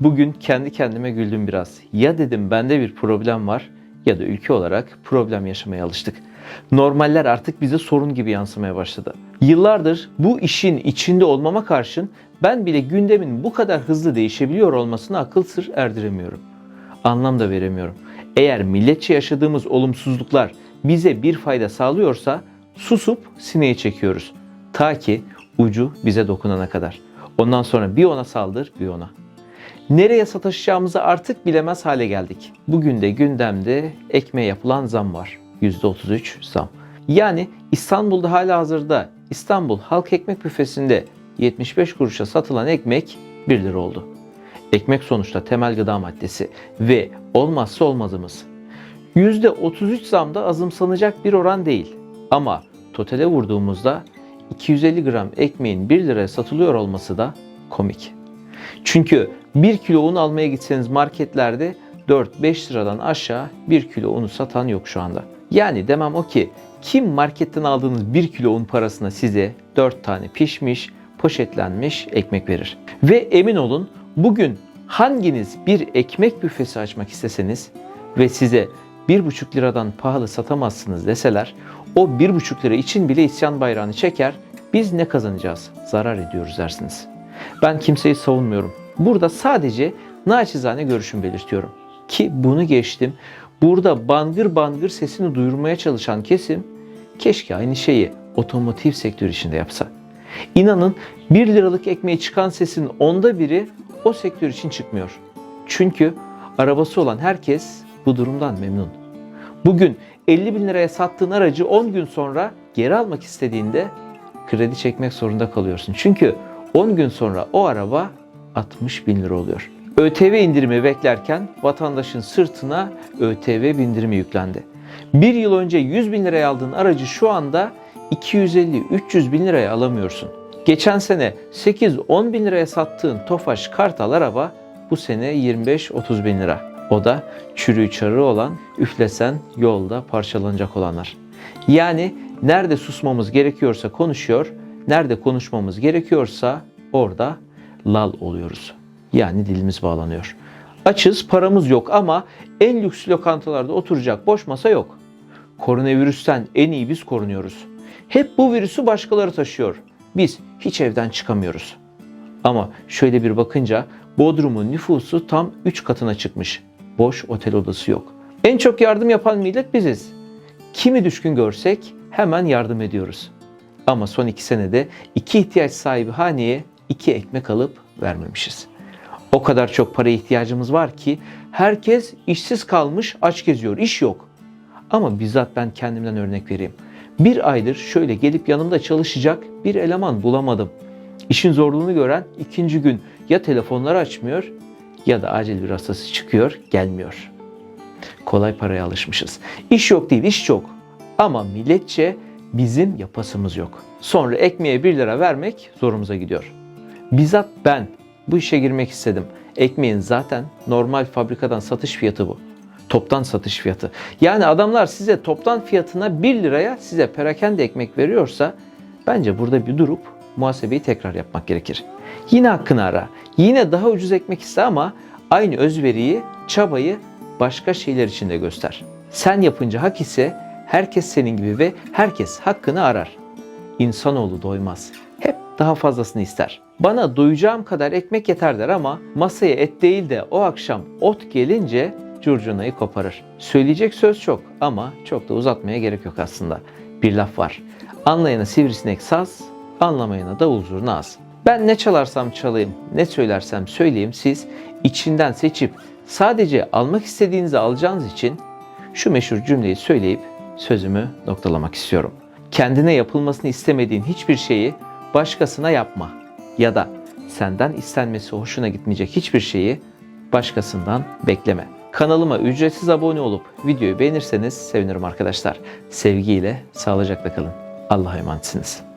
Bugün kendi kendime güldüm biraz. Ya dedim bende bir problem var ya da ülke olarak problem yaşamaya alıştık. Normaller artık bize sorun gibi yansımaya başladı. Yıllardır bu işin içinde olmama karşın ben bile gündemin bu kadar hızlı değişebiliyor olmasına akıl sır erdiremiyorum. Anlam da veremiyorum. Eğer milletçe yaşadığımız olumsuzluklar bize bir fayda sağlıyorsa susup sineye çekiyoruz. Ta ki ucu bize dokunana kadar. Ondan sonra bir ona saldır bir ona. Nereye sataşacağımızı artık bilemez hale geldik. Bugün de gündemde ekmeğe yapılan zam var. %33 zam. Yani İstanbul'da hala hazırda İstanbul Halk Ekmek Büfesi'nde 75 kuruşa satılan ekmek 1 lira oldu. Ekmek sonuçta temel gıda maddesi ve olmazsa olmazımız. %33 zam da azımsanacak bir oran değil. Ama totale vurduğumuzda 250 gram ekmeğin 1 liraya satılıyor olması da komik. Çünkü 1 kilo un almaya gitseniz marketlerde 4-5 liradan aşağı 1 kilo unu satan yok şu anda. Yani demem o ki kim marketten aldığınız 1 kilo un parasına size 4 tane pişmiş, poşetlenmiş ekmek verir. Ve emin olun bugün hanginiz bir ekmek büfesi açmak isteseniz ve size 1,5 liradan pahalı satamazsınız deseler o 1,5 lira için bile isyan bayrağını çeker biz ne kazanacağız? Zarar ediyoruz dersiniz. Ben kimseyi savunmuyorum. Burada sadece naçizane görüşümü belirtiyorum. Ki bunu geçtim. Burada bangır bangır sesini duyurmaya çalışan kesim keşke aynı şeyi otomotiv sektörü içinde yapsa. İnanın 1 liralık ekmeği çıkan sesin onda biri o sektör için çıkmıyor. Çünkü arabası olan herkes bu durumdan memnun. Bugün 50 bin liraya sattığın aracı 10 gün sonra geri almak istediğinde kredi çekmek zorunda kalıyorsun. Çünkü 10 gün sonra o araba 60 bin lira oluyor. ÖTV indirimi beklerken vatandaşın sırtına ÖTV bindirimi yüklendi. Bir yıl önce 100 bin liraya aldığın aracı şu anda 250-300 bin liraya alamıyorsun. Geçen sene 8-10 bin liraya sattığın Tofaş Kartal araba bu sene 25-30 bin lira. O da çürüğü çarığı olan, üflesen yolda parçalanacak olanlar. Yani nerede susmamız gerekiyorsa konuşuyor, nerede konuşmamız gerekiyorsa orada lal oluyoruz. Yani dilimiz bağlanıyor. Açız, paramız yok ama en lüks lokantalarda oturacak boş masa yok. Koronavirüsten en iyi biz korunuyoruz. Hep bu virüsü başkaları taşıyor. Biz hiç evden çıkamıyoruz. Ama şöyle bir bakınca Bodrum'un nüfusu tam 3 katına çıkmış. Boş otel odası yok. En çok yardım yapan millet biziz. Kimi düşkün görsek hemen yardım ediyoruz. Ama son iki senede iki ihtiyaç sahibi haneye iki ekmek alıp vermemişiz. O kadar çok paraya ihtiyacımız var ki herkes işsiz kalmış aç geziyor, iş yok. Ama bizzat ben kendimden örnek vereyim. Bir aydır şöyle gelip yanımda çalışacak bir eleman bulamadım. İşin zorluğunu gören ikinci gün ya telefonları açmıyor ya da acil bir hastası çıkıyor, gelmiyor. Kolay paraya alışmışız. İş yok değil, iş çok. Ama milletçe bizim yapasımız yok. Sonra ekmeğe 1 lira vermek zorumuza gidiyor. Bizzat ben bu işe girmek istedim. Ekmeğin zaten normal fabrikadan satış fiyatı bu. Toptan satış fiyatı. Yani adamlar size toptan fiyatına 1 liraya size perakende ekmek veriyorsa bence burada bir durup muhasebeyi tekrar yapmak gerekir. Yine hakkını ara. Yine daha ucuz ekmek iste ama aynı özveriyi, çabayı başka şeyler için de göster. Sen yapınca hak ise herkes senin gibi ve herkes hakkını arar. İnsanoğlu doymaz. Hep daha fazlasını ister. Bana doyacağım kadar ekmek yeter der ama masaya et değil de o akşam ot gelince curcunayı koparır. Söyleyecek söz çok ama çok da uzatmaya gerek yok aslında. Bir laf var. Anlayana sivrisinek saz, anlamayana davul zurna az. Ben ne çalarsam çalayım, ne söylersem söyleyeyim siz içinden seçip sadece almak istediğinizi alacağınız için şu meşhur cümleyi söyleyip sözümü noktalamak istiyorum. Kendine yapılmasını istemediğin hiçbir şeyi başkasına yapma ya da senden istenmesi hoşuna gitmeyecek hiçbir şeyi başkasından bekleme. Kanalıma ücretsiz abone olup videoyu beğenirseniz sevinirim arkadaşlar. Sevgiyle, sağlıcakla kalın. Allah'a emanetsiniz.